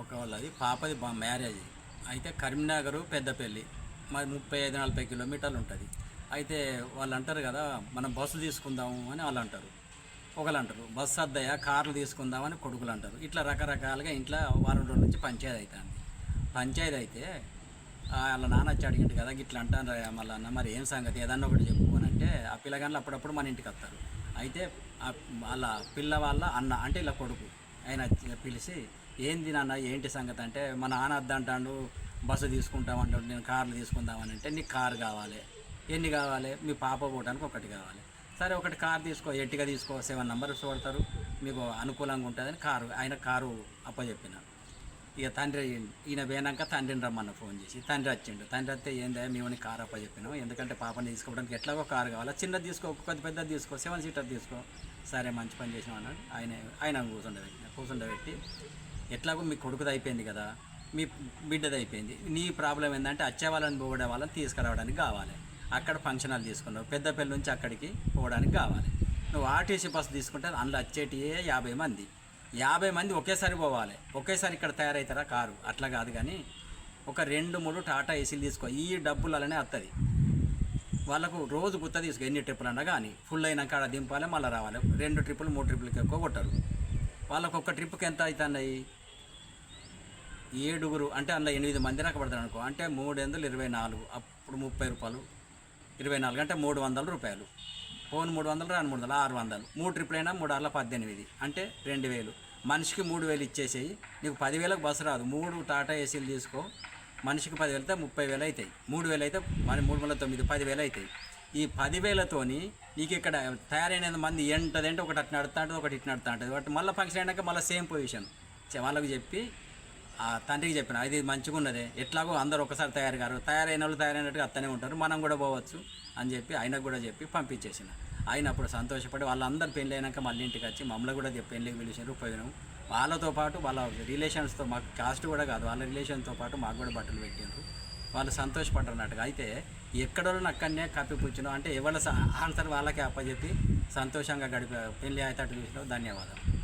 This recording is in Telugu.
ఒక వాళ్ళది పాపది మ్యారేజ్. అయితే కరీంనగర్ పెద్దపల్లి మరి ముప్పై ఐదు నలభై కిలోమీటర్లు ఉంటుంది. అయితే వాళ్ళు అంటారు కదా మనం బస్సు తీసుకుందాము అని వాళ్ళు అంటారు. ఒకళ్ళు అంటారు బస్సు అద్దయ్య కార్లు తీసుకుందామని కొడుకులు అంటారు. ఇట్లా రకరకాలుగా ఇంట్లో వారం రోజుల నుంచి పంచాయతీ అవుతుంది పంచాయతీ అయితే వాళ్ళ నాన్న వచ్చి అడిగిండు కదా ఇట్లా అంటారు మళ్ళీ అన్న మరి ఏం సంగతి? ఏదన్నా ఒకటి చెప్పు అని అంటే ఆ పిల్లగాళ్ళు అప్పుడప్పుడు మన ఇంటికి వస్తారు. అయితే వాళ్ళ పిల్ల వాళ్ళ అన్న అంటే ఇలా కొడుకు ఆయన పిలిచి ఏంది నాన్న ఏంటి సంగతి అంటే మా నాన్న వద్దంటాడు బస్సు తీసుకుంటామంటాడు నేను కార్లు తీసుకుందామని అంటే నీకు కారు కావాలి. ఎన్ని కావాలి? మీ పాప పోవడానికి ఒకటి కావాలి. సరే ఒకటి కారు తీసుకో ఎట్టిగా తీసుకో సెవెన్ నెంబర్స్ పడతారు మీకు అనుకూలంగా ఉంటుందని కారు ఆయన కారు అప్పచెప్పిన. ఇక తండ్రి ఈయన పోయినాక తండ్రిని రమ్మన్న ఫోన్ చేసి తండ్రి వచ్చిండు. తండ్రి వస్తే ఏందా మేము కారు అప్పచెప్పినాం ఎందుకంటే పాపని తీసుకోవడానికి ఎట్లాగో కారు కావాలి. చిన్నది తీసుకో కొద్ది పెద్దది తీసుకో సెవెన్ సీటర్ తీసుకో. సరే మంచి పని చేసినాం అన్నాడు. ఆయన ఆయన కూర్చుండబెట్టిన కూర్చుండబెట్టి ఎట్లాగో మీ కొడుకుది అయిపోయింది కదా మీ బిడ్డది అయిపోయింది నీ ప్రాబ్లం ఏంటంటే వచ్చే వాళ్ళని పోవడే వాళ్ళని తీసుకురావడానికి కావాలి. అక్కడ ఫంక్షన్ హాల్ తీసుకున్నావు పెద్దపల్లి నుంచి అక్కడికి పోవడానికి కావాలి. నువ్వు ఆర్టీసీ బస్సు తీసుకుంటే అందులో వచ్చేటియే యాభై మంది. యాభై మంది ఒకేసారి పోవాలి. ఒకేసారి ఇక్కడ తయారవుతారా కారు. అట్లా కాదు కానీ ఒక రెండు మూడు టాటా ఏసీలు తీసుకో. ఈ డబ్బులు అలానే వస్తుంది వాళ్ళకు రోజు గుత్త తీసుకో. ఎన్ని ట్రిప్పులు అన్నా కానీ ఫుల్ అయినాక ఆడ దింపాలి మళ్ళీ రావాలి. రెండు ట్రిప్పులు మూడు ట్రిప్పులకి ఎక్కువ కొట్టరు. వాళ్ళకు ఒక ట్రిప్కి ఎంత అవుతున్నాయి ఏడుగురు అంటే అందులో ఎనిమిది మంది దాకా పడతారు అనుకో అంటే మూడు వందలు ఇరవై నాలుగు అప్పుడు ముప్పై రూపాయలు ఇరవై నాలుగు అంటే మూడు వందల రూపాయలు. ఫోన్ మూడు వందలు రెండు మూడు వందలు ఆరు వందలు. మూడు ట్రిప్పులు అయినా మూడు ఆరుల పద్దెనిమిది అంటే రెండు వేలు. మనిషికి మూడు వేలు ఇచ్చేసేయి నీకు పదివేలకు బస్సు రాదు. మూడు టాటా ఏసీలు తీసుకో మనిషికి పదివేలు అయితే ముప్పై వేలు అవుతాయి మూడు వేలు అయితే మరి మూడు వందల తొమ్మిది పదివేలు అవుతాయి ఈ పదివేలతోని నీకు ఇక్కడ తయారైన మంది ఎంటదంటే ఒకటి అట్లా నడుతుంటుంది ఒకటి ఇటు నడుతూ ఉంటుంది బట్ మళ్ళీ ఫంక్షన్ అయినాక మళ్ళీ సేమ్ పొజిషన్. వాళ్ళకి చెప్పి తండ్రికి చెప్పిన ఇది మంచిగా ఉన్నదే ఎట్లాగో అందరూ ఒకసారి తయారు కారు తయారైన వాళ్ళు తయారైనట్టుగా అత్తనే ఉంటారు. మనం కూడా పోవచ్చు. అని చెప్పి ఆయనకు కూడా చెప్పి పంపించేసిన. ఆయన అప్పుడు సంతోషపడి వాళ్ళందరూ పెళ్ళి అయినాక మళ్ళీ ఇంటికి వచ్చి మమ్మల్ని కూడా చెప్పి పెళ్ళికి పిలిచారు పోయినాము వాళ్ళతో పాటు వాళ్ళ రిలేషన్స్తో మాకు కాస్ట్ కూడా కాదు. వాళ్ళ రిలేషన్తో పాటు మాకు కూడా బట్టలు పెట్టిండ్రు. వాళ్ళు సంతోషపడ్డన్నట్టుగా అయితే ఎక్కడో అక్కడనే కప్పి కప్పిపుచ్చినాం అంటే ఎవరి ఆన్సర్ వాళ్ళకే అప్పచెప్పి సంతోషంగా గడిపే పెళ్ళి అయితే చూసినావు. ధన్యవాదాలు.